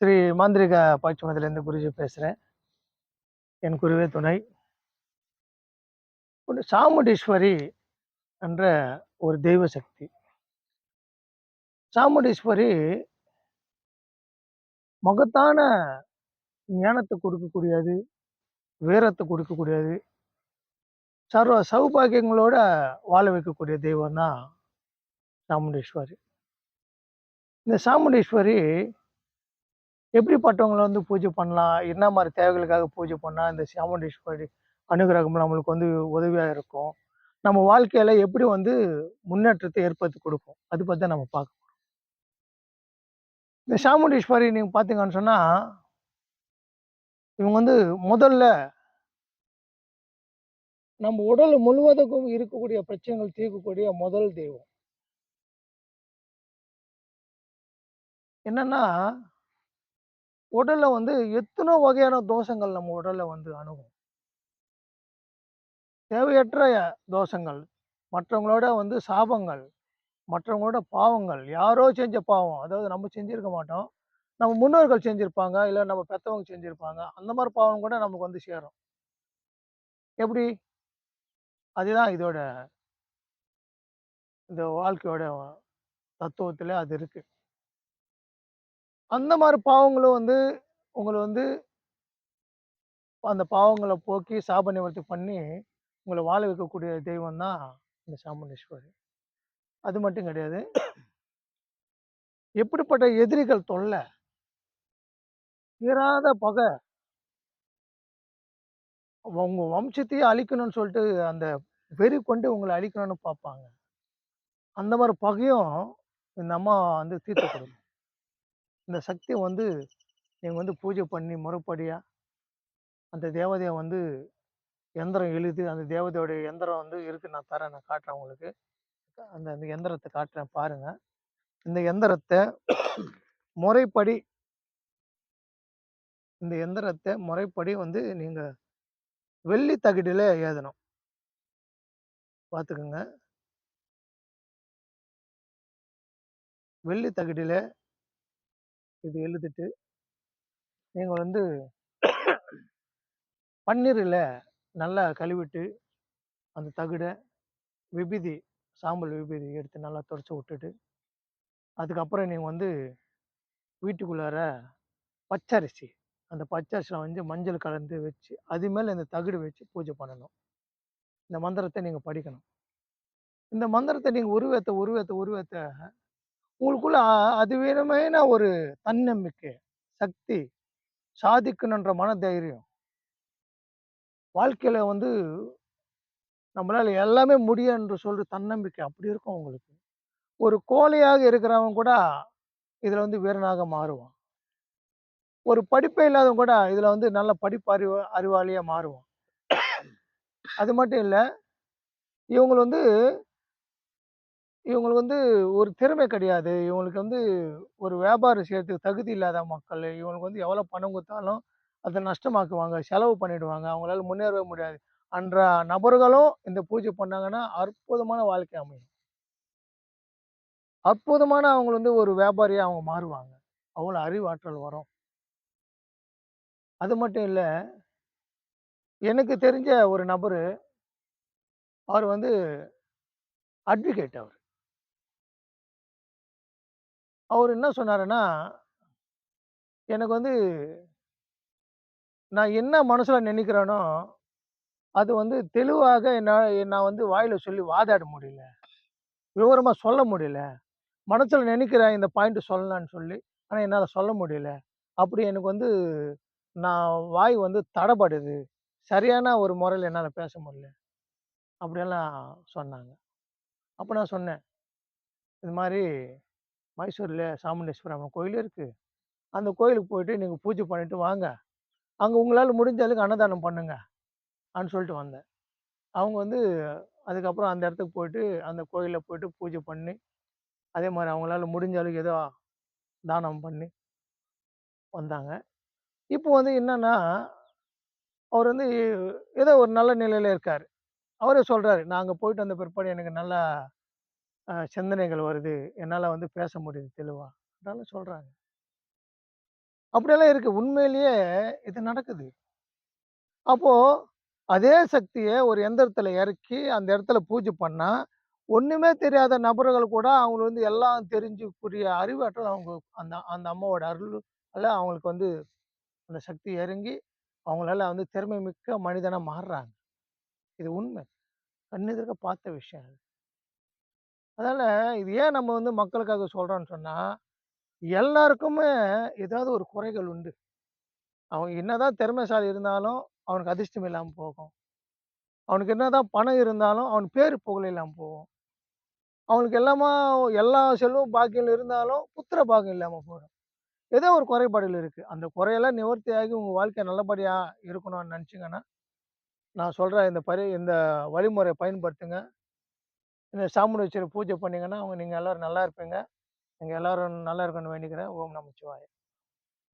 ஸ்ரீ மாந்திரிக பயிற்சி குருஜி பேசுகிறேன் என் குருவே துணை. ஒரு சாமுண்டீஸ்வரி என்ற ஒரு தெய்வ சக்தி. சாமுண்டீஸ்வரி மகத்தான ஞானத்தை கொடுக்கக்கூடியது வீரத்தை கொடுக்கக்கூடியது சர்வ சௌபாகியங்களோட வாழ வைக்கக்கூடிய தெய்வம் தான் சாமுண்டீஸ்வரி. இந்த சாமுண்டீஸ்வரி எப்படிப்பட்டவங்களை வந்து பூஜை பண்ணலாம்? என்ன மாதிரி தேவைகளுக்காக பூஜை பண்ணால் இந்த சாமுண்டீஸ்வரி அனுகிரகம் நம்மளுக்கு வந்து உதவியாக இருக்கும்? நம்ம வாழ்க்கையில எப்படி வந்து முன்னேற்றத்தை ஏற்படுத்தி கொடுக்கும்? அது பற்றி தான் நம்ம பார்க்க போகிறோம் இந்த சாமுண்டீஸ்வரி நீங்கள் பார்த்தீங்கன்னு சொன்னால் இவங்க வந்து முதல்ல நம்ம உடல் முழுவதுக்கும் இருக்கக்கூடிய பிரச்சனைகள் தீர்க்கக்கூடிய முதல் தெய்வம். என்னன்னா உடலில் வந்து எத்தனை வகையான தோஷங்கள் நம்ம உடலில் வந்து அணுகும். தேவையற்ற தோஷங்கள். மற்றவங்களோட வந்து சாபங்கள். மற்றவங்களோட பாவங்கள். யாரோ செஞ்ச பாவம். அதாவது நம்ம செஞ்சிருக்க மாட்டோம். நம்ம முன்னோர்கள் செஞ்சுருப்பாங்க. இல்லை நம்ம பெற்றவங்க செஞ்சுருப்பாங்க. அந்த மாதிரி பாவம் கூட நமக்கு வந்து சேரும். எப்படி? அதுதான் இதோட இந்த வாழ்க்கையோட தத்துவத்தில் அது இருக்குது அந்த மாதிரி பாவங்களும் வந்து உங்களை வந்து அந்த பாவங்களை போக்கி சாப நிவர்த்தி பண்ணி உங்களை வாழ வைக்கக்கூடிய தெய்வம் தான் இந்த சாமுண்டீஸ்வரி. அது மட்டும் கிடையாது. எப்படிப்பட்ட எதிரிகள் தொல்லை தீராத பகை. உங்க வம்சத்தையே அழிக்கணும்னு சொல்லிட்டு அந்த வெறி கொண்டு உங்களை அழிக்கணும்னு பார்ப்பாங்க. அந்த மாதிரி பகையும் இந்த அம்மா வந்து தீர்த்து கொடுக்கும் இந்த சக்தி வந்து நீங்கள் வந்து பூஜை பண்ணி முறைப்படியாக அந்த தேவதையை வந்து எந்திரம் எழுது அந்த தேவதையோடைய எந்திரம் வந்து இருக்கு. நான் தரேன் நான் காட்டுறேன் உங்களுக்கு. அந்த அந்த எந்திரத்தை காட்டுறேன் பாருங்கள் இந்த எந்திரத்தை முறைப்படி இந்த எந்திரத்தை முறைப்படி வந்து நீங்கள் வெள்ளி தகடில ஏதணும். பார்த்துக்குங்க. வெள்ளி தகடில இது எழுதிட்டு நீங்கள் வந்து பன்னீரில் நல்லா கழுவிட்டு அந்த தகுடை விபூதி சாம்பல் விபூதி எடுத்து நல்லா தொடச்சி விட்டுட்டு அதுக்கப்புறம் நீங்கள் வந்து வீட்டுக்குள்ளார பச்சரிசி அந்த பச்சரிசியில் வந்து மஞ்சள் கலந்து வச்சு அது மேலே இந்த தகுடு வச்சு பூஜை பண்ணணும். இந்த மந்திரத்தை நீங்கள் படிக்கணும். இந்த மந்திரத்தை நீங்கள் உருவேற்ற உருவேத்த உருவேற்ற உங்களுக்குள்ள அதுவிதமான ஒரு தன்னம்பிக்கை சக்தி சாதிக்கணுன்ற மன தைரியம் வாழ்க்கையில் வந்து நம்மளால் எல்லாமே முடியும் என்று சொல்கிற தன்னம்பிக்கை அப்படி இருக்கும் உங்களுக்கு. ஒரு கோழையாக இருக்கிறவன் கூட இதில் வந்து வீரனாக மாறுவான். ஒரு படிப்பே இல்லாதவன் கூட இதில் வந்து நல்ல படிப்பு அறிவு அறிவாளியாக மாறுவான். அது மட்டும் இல்லை இவங்க வந்து இவங்களுக்கு வந்து ஒரு திறமை கிடையாது. இவங்களுக்கு வந்து ஒரு வியாபாரம் செய்கிறதுக்கு தகுதி இல்லாத மக்கள் இவங்களுக்கு வந்து எவ்வளோ பணம் கொடுத்தாலும் அதை நஷ்டமாக்குவாங்க செலவு பண்ணிடுவாங்க. அவங்களால முன்னேறவே முடியாது. அன்ற நபர்களும் இந்த பூஜை பண்ணாங்கன்னா அற்புதமான வாழ்க்கை அமையும். அற்புதமான அவங்க வந்து ஒரு வியாபாரியாக அவங்க மாறுவாங்க. அவ்வளோ அறிவாற்றல் வரும். அது மட்டும் இல்லை எனக்கு தெரிஞ்ச ஒரு நபர் அவர் வந்து அட்வொகேட் அவர். அவர் என்ன சொன்னாருன்னா எனக்கு வந்து நான் என்ன மனசில் நினைக்கிறேனோ அது வந்து தெளிவாக என்ன நான் வந்து வாயில் சொல்லி வாதாட முடியல. விவரமாக சொல்ல முடியல. மனசில் நினைக்கிறேன் இந்த பாயிண்ட் சொல்லலாம்னு சொல்லி ஆனால் என்னால் சொல்ல முடியல. அப்படி எனக்கு வந்து நான் வாய் வந்து தடைப்படுது சரியான ஒரு முறையில் என்னால் பேச முடியல. அப்படியெல்லாம் சொன்னாங்க. அப்போ நான் சொன்னேன் இது மாதிரி மைசூரில் சாமுண்டேஸ்வரம்மன் கோயில் இருக்குது அந்த கோயிலுக்கு போயிட்டு நீங்கள் பூஜை பண்ணிவிட்டு வாங்க. அங்கே உங்களால் முடிஞ்ச அளவுக்கு அன்னதானம் பண்ணுங்க அப்படின்னு சொல்லிட்டு வந்தேன். அவங்க வந்து அதுக்கப்புறம் அந்த இடத்துக்கு போயிட்டு அந்த கோயிலில் போயிட்டு பூஜை பண்ணி அதே மாதிரி அவங்களால முடிஞ்ச அளவுக்கு ஏதோ தானம் பண்ணி வந்தாங்க. இப்போ வந்து என்னென்னா அவர் வந்து ஏதோ ஒரு நல்ல நிலையில் இருக்கார். அவரே சொல்கிறாரு நான் அங்கே போயிட்டு வந்த பிற்பாடு எனக்கு நல்லா சிந்தனைகள் வருது என்னால் வந்து பேச முடியுது தெளிவாக அதனால சொல்கிறாங்க அப்படியெல்லாம் இருக்குது உண்மையிலேயே இது நடக்குது. அப்போது அதே சக்தியை ஒரு எந்திரத்தில் இறக்கி, அந்த இடத்துல பூஜை பண்ணால் ஒன்றுமே தெரியாத நபர்கள் கூட அவங்களுக்கு வந்து எல்லாம் தெரிஞ்சுக்குரிய அறிவாற்றல் அவங்க அந்த அந்த அம்மாவோட அருளால அவங்களுக்கு வந்து அந்த சக்தி இறங்கி, அவங்களால வந்து திறமை மிக்க மனிதனாக மாறுறாங்க. இது உண்மை. கண்ணெதிர்க்க பார்த்த விஷயம் அது. அதனால் இது ஏன் நம்ம வந்து மக்களுக்காக சொல்கிறோன்னு சொன்னால் எல்லாருக்குமே ஏதாவது ஒரு குறைகள் உண்டு. அவன் என்னதான் திறமைசாலி இருந்தாலும், அவனுக்கு அதிர்ஷ்டம் இல்லாமல் போகும். அவனுக்கு என்னதான் பணம் இருந்தாலும், அவன் பேர் புகழ் இல்லாமல் போகும். அவனுக்கு எல்லாமா எல்லா செல்வம் பாக்கியம் இருந்தாலும், புத்திர பாக்கியம் இல்லாமல் போயிடும். ஏதோ ஒரு குறைபாடுகள் இருக்குது அந்த குறையெல்லாம் நிவர்த்தியாகி உங்கள் வாழ்க்கை நல்லபடியாக இருக்கணும்னு நினச்சிங்கன்னா நான் சொல்கிறேன் இந்த பரி இந்த வழிமுறையை பயன்படுத்துங்க. இந்த சாமுண்டீஸ்வரி பூஜை பண்ணிங்கன்னா அவங்க நீங்கள் எல்லோரும் நல்லா இருப்பீங்க. நீங்கள் எல்லாரும் நல்லா இருக்கணும்னு வேண்டிக்கிறேன். ஓம் நமச்சிவாய!